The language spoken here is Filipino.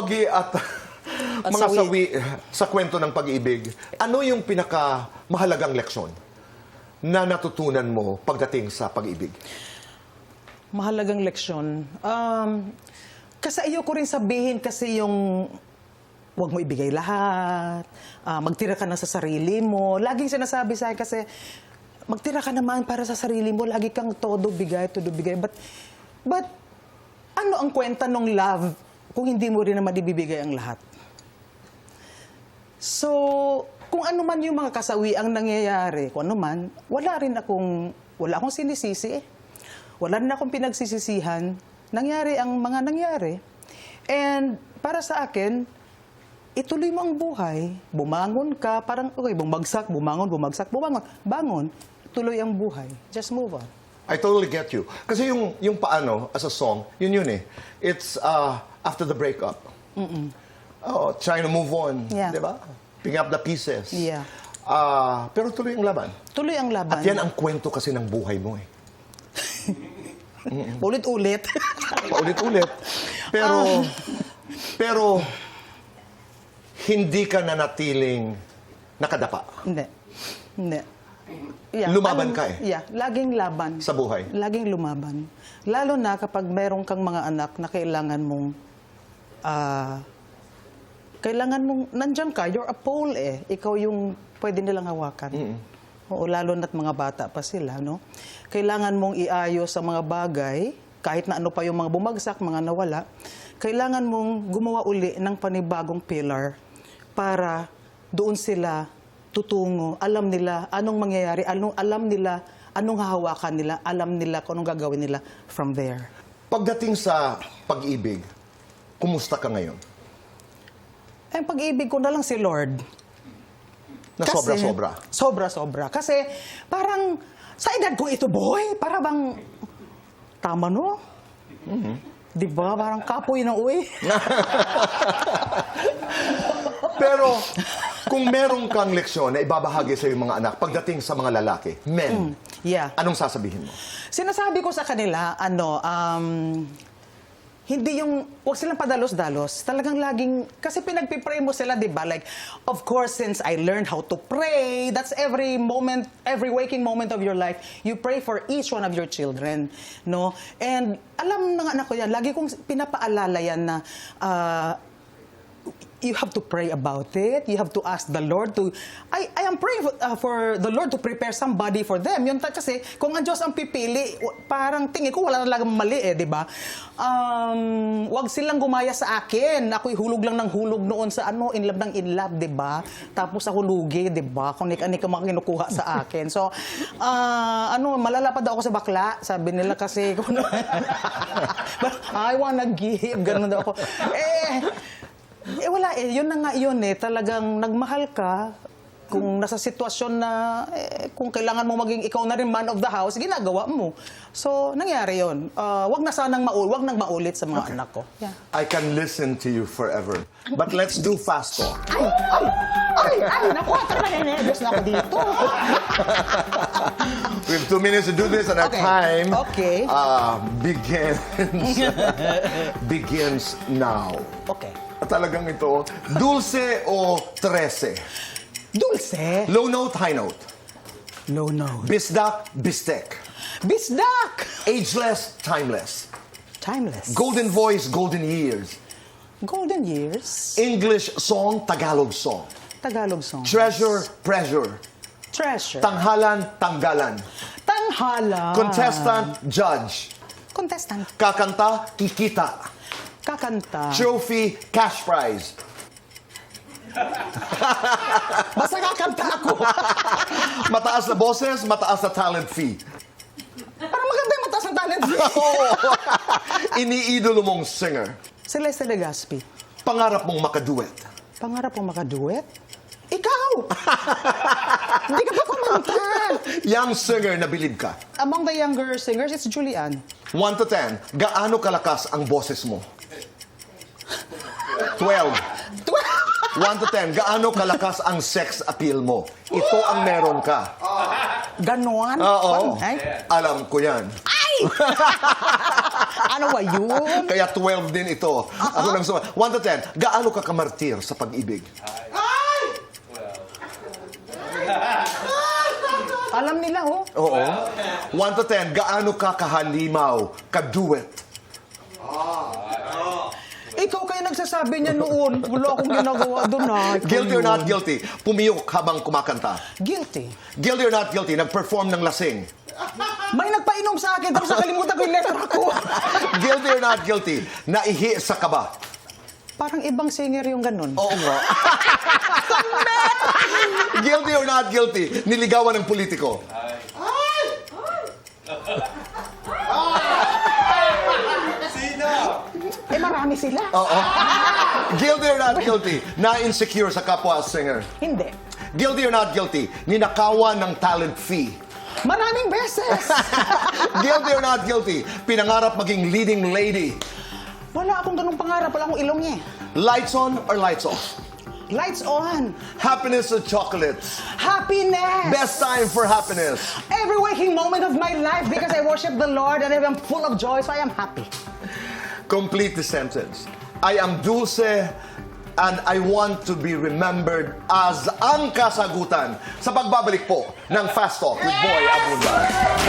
wagi at, mga sawi. sawi sa kwento ng pag-ibig, ano yung pinaka mahalagang leksyon na natutunan mo pagdating sa pag-ibig? Mahalagang leksyon. Um, kasi ayoko rin sabihin kasi yung huwag mo ibigay lahat, ah, magtira ka na sa sarili mo. Laging sinasabi sa akin kasi magtira ka naman para sa sarili mo. Lagi kang todo bigay, todo bigay. But, but ano ang kwenta ng love kung hindi mo rin naman ibibigay ang lahat? So, kung ano man yung mga kasawi ang nangyayari, kung ano man, wala rin akong, wala akong sinisisi. Wala rin akong pinagsisisihan. Nangyari ang mga nangyari. And para sa akin, ituloy mo ang buhay. Bumangon ka, parang, okay, bumagsak, bumangon, bumagsak, bumangon. Bangon, tuloy ang buhay. Just move on. I totally get you. Kasi yung, yung paano, as a song, yun yun eh. It's uh, after the breakup. Oh, trying to move on. Yeah. Di ba? Picking up the pieces. Yeah. Ah, pero tuloy ang laban. Tuloy ang laban. At yan ang kwento kasi ng buhay mo eh. Ulit-ulit. Paulit-ulit. Pero, Ah. pero, hindi ka nanatiling nakadapa Hindi. Hindi. Yeah, Lumaban ka eh. Yeah, laging laban. sa buhay. Laging lumaban. Lalo na kapag meron kang mga anak na kailangan mong ah kailangan mong nandiyan ka, you're a pole eh. Ikaw yung pwede nilang hawakan. Oo, lalo na't mga bata pa sila, no? Kailangan mong iayos ang mga bagay, kahit na ano pa yung mga bumagsak, mga nawala, kailangan mong gumawa uli ng panibagong pillar para doon sila tutungo. Alam nila anong mangyayari, anong, alam nila anong hahawakan nila, alam nila kung anong gagawin nila from there. Pagdating sa pag-ibig, kumusta ka ngayon? Ang pag-ibig ko na lang si Lord. Na sobra-sobra. Sobra-sobra. Kasi parang sa edad ko ito, boy, para bang tama no? Mm-hmm. Di ba? Parang kapoy na uwi. Kung meron kang leksyon na ibabahagi sa iyong mga anak pagdating sa mga lalaki, men, yeah. anong sasabihin mo? Sinasabi ko sa kanila, ano, um, hindi yung, huwag silang padalos-dalos. Talagang laging, kasi pinagpipray mo sila, di ba? Like, of course, since I learned how to pray, that's every moment, every waking moment of your life, you pray for each one of your children, no? And alam ng anak ko yan, lagi kong pinapaalala yan na, ah, you have to pray about it. You have to ask the Lord to... I, I am praying for, uh, for the Lord to prepare somebody for them. Yun ta- kasi kung ang Diyos ang pipili, parang tingin ko wala talagang mali eh, di ba? Um, wag silang gumaya sa akin. Ako'y hulog lang ng hulog noon sa ano, in love ng in love, di ba? Tapos ako lugi, di ba? Kung nik ka mga kinukuha sa akin. So, ah, ano, malalapad ako sa bakla. Sabi nila kasi, I wanna give, ganun daw ako. Eh, eh wala eh, yun na nga yun eh. Talagang nagmahal ka, kung nasa sitwasyon na eh, kung kailangan mo maging ikaw na rin man of the house, ginagawa mo. So, nangyari yun. Uh, wag na sanang maul, wag nang maulit sa mga anak ko. Yeah. I can listen to you forever. But let's do fast talk. Ay, ay, ay, ay, naku, talaga nervous na ako dito. We have two minutes to do this and our Okay. time Okay. uh, begins, begins now. Okay. Talagang ito, dulce o trece? Dulce. Low note, high note. Low note. Bisdak, bistek. Bisdak. Ageless, timeless. Timeless. Golden voice, golden years. Golden years. English song, Tagalog song. Tagalog song. Treasure, pressure. Treasure. Tanghalan, tanggalan. Tanghala. Contestant, judge. Contestant. Kakanta, kikita. Kakanta. Trophy, cash prize. Basta kakanta ako. Mataas na boses, mataas na talent fee. Parang maganda yung mataas ng talent. Oo. Iniidolo mong singer. Celeste Legaspi. Pangarap mong makaduet. Pangarap mo makaduet? Ikaw! Hindi ka pa kumanta. Young singer na bilib ka. Among the younger singers, it's Julian. 1 to 10, gaano kalakas ang boses mo? 12. 1 to 10, gaano kalakas ang sex appeal mo? Ito ang meron ka. Ganon? Oo. Ay, Alam ko yan. ay! ano ba yun? Kaya 12 din ito. Ako nang suma. 1 to 10, gaano ka kamartir sa pag-ibig? Alam nila, oh. Oo. 1 to 10, gaano ka kahalimaw, kaduet? Ikaw kayo nagsasabi niya noon. Wala akong ginagawa doon. Ikaw Guilty or not guilty? Pumiyok habang kumakanta. Guilty. Guilty or not guilty? Nag-perform ng lasing. May nagpainom sa akin, tapos nakalimutan ko yung letter ko. Guilty or not guilty? Naihi sa kaba. Parang ibang singer yung ganun. Oo nga. guilty or not guilty? Niligawan ng politiko. Eh, marami sila. Oo. Guilty or not guilty? Na-insecure sa kapwa singer. Hindi. Guilty or not guilty? Ninakawan ng talent fee. Maraming beses. Guilty or not guilty? Pinangarap maging leading lady. Wala akong ganung pangarap. Wala akong ilong eh. Lights on or lights off? Lights on. Happiness or chocolates? Happiness. Best time for happiness. Every waking moment of my life because I worship the Lord and I'm full of joy, so I am happy. Complete the sentence. I am dulce and I want to be remembered as ang kasagutan sa pagbabalik po ng Fast Talk with Boy Abunda.